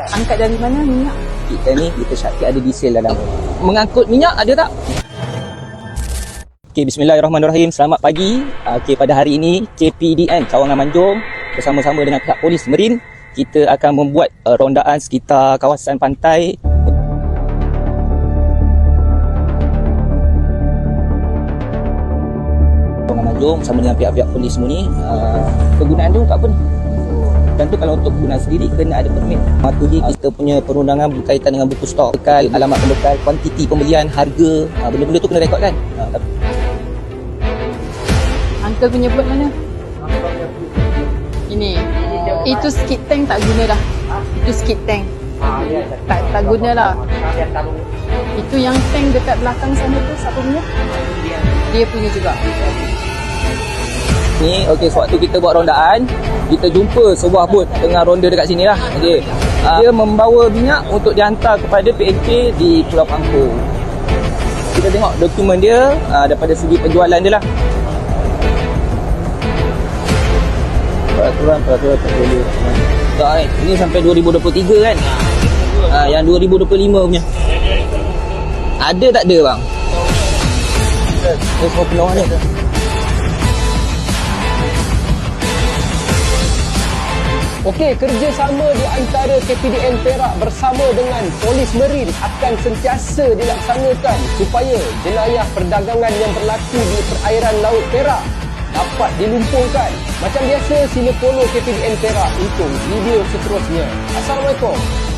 Angkat dari mana minyak? Kita ni kita syakir ada diesel dalam. Mengangkut minyak ada tak? Okey, bismillahirrahmanirrahim. Selamat pagi. Okey, pada hari ini KPDN Cawangan Manjung bersama-sama dengan pihak polis Merin kita akan membuat uh, rondaan sekitar kawasan pantai Cawangan Manjung bersama dengan pihak-pihak polis semua ni uh, kegunaan dia untuk apa ni? Dan tu kalau untuk guna sendiri kena ada permit. Matuhi kita punya perundangan berkaitan dengan buku stok, bekal, alamat pembekal, kuantiti pembelian, harga, ha, benda-benda tu kena rekod kan. Ha, Uncle punya boat mana? Ini. Itu skid tank tak guna dah. Itu skid tank. Tak tak guna lah. Itu yang tank dekat belakang sana tu siapa punya? Dia punya juga. ni okey sewaktu kita buat rondaan, kita jumpa sebuah bot tengah ronda dekat sini lah. Okey. Ha, dia membawa minyak untuk dihantar kepada PNK di Pulau Pangkor. Kita tengok dokumen dia ha, daripada segi penjualan dia lah. Peraturan-peraturan tak boleh. Tak kan? Ini sampai 2023 kan? Ha, yang 2025 punya. Ada tak ada bang? Ini semua peluang ni. Okey, kerjasama di antara KPDN Perak bersama dengan Polis Merin akan sentiasa dilaksanakan supaya jenayah perdagangan yang berlaku di perairan Laut Perak dapat dilumpuhkan. Macam biasa, sila follow KPDN Perak untuk video seterusnya. Assalamualaikum.